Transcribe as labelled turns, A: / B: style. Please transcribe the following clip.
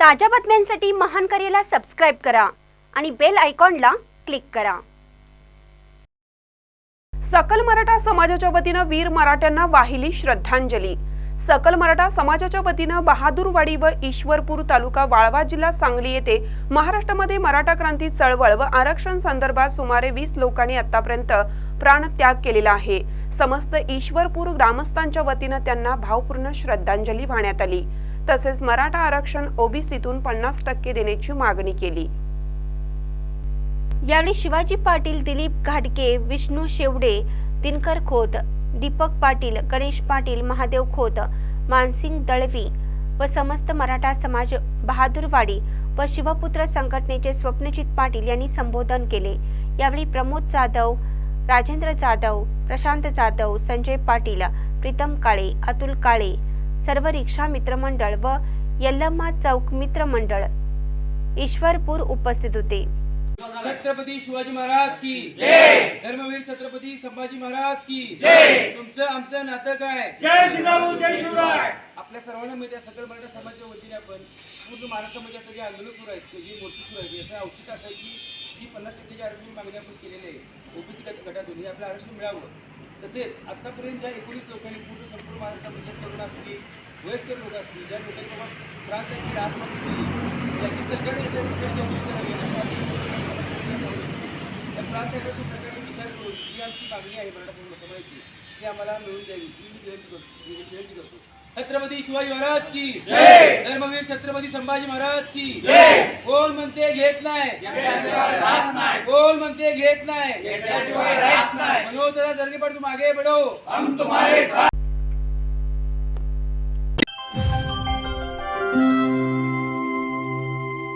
A: ताज्या बातम्यांसाठी महान करेला सबस्क्राईब करा आणि बेल आयकॉनला क्लिक करा.
B: सकल मराठा समाजाच्या वतीनं वीर मराठ्यांना वाहिली श्रद्धांजली. सकल मराठा समाजाच्या वतीनं बहादूरवाडी व ईश्वरपूर तालुका वाळवा जिल्हा सांगली येथे महाराष्ट्रामध्ये मराठा क्रांती चळवळ व आरक्षण संदर्भात सुमारे वीस लोकांनी आतापर्यंत प्राणत्याग केलेला आहे. समस्त ईश्वरपूर ग्रामस्थांच्या वतीनं त्यांना भावपूर्ण श्रद्धांजली वाहण्यात आली. तसेच मराठा आरक्षण ओबीसीतून पन्नास टक्के देण्याची मागणी केली.
A: यावेळी शिवाजी पाटील दिलीप घाटके विष्णू शेवडे दिनकर खोत दीपक पाटील गणेश पाटील महादेव खोत मानसिंग दळवी व समस्त मराठा समाज बहादूरवाडी व शिवपुत्र संघटनेचे स्वप्नजित पाटील यांनी संबोधन केले. यावेळी प्रमोद जाधव राजेंद्र जाधव प्रशांत जाधव संजय पाटील प्रीतम काळे अतुल काळे सर्व रिक्षा मित्रमंडळ व यल्लम्मा चौक मित्रमंडळ ईश्वरपूर उपस्थित होते.
C: छत्रपती शिवाजी महाराज की जय. धर्मवीर छत्रपती संभाजी महाराज की जय. तुमचं आमचं नातं काय?
D: जय श्रीराम जय शिवराय.
C: आपल्या सर्वांना माहिती आहे सकल मराठा समाजाच्या वतीने आपण पूर्ण महाराष्ट्रामध्ये आता जे आंदोलन सुरू आहेत जे मोर्चे सुरू आहेत याचं औचित्य असं आहे की जी पन्नास टक्केची आरक्षण मागणी आपण केलेली आहे ओबीसी गटातून हे आपलं आरक्षण मिळावं. तसेच आत्तापर्यंत ज्या एकोणीस लोकांनी पूर्ण संपूर्ण महाराष्ट्रामध्ये तरुण असतील वयस्कर लोक असतील ज्या लोकांनी बाबा प्रांतातील आत्महत्या केली याची सरकारने यासाठी चौकशी करावी त्या प्रांताकडच्या सरकारने विचार करून जी आमची मागणी आहे मराठा समाजाची ती आम्हाला मिळून द्यावी ती मी विनंती करतो विनंती करतो. छत्रपती शिवाजी महाराज की. जय. धर्मवीर छत्रपती संभाजी महाराज की. जय. कोण म्हणते घेत नाही? कोण म्हणते घेत नाही? मनोज जरगे पड. तुम आगे बढ़ो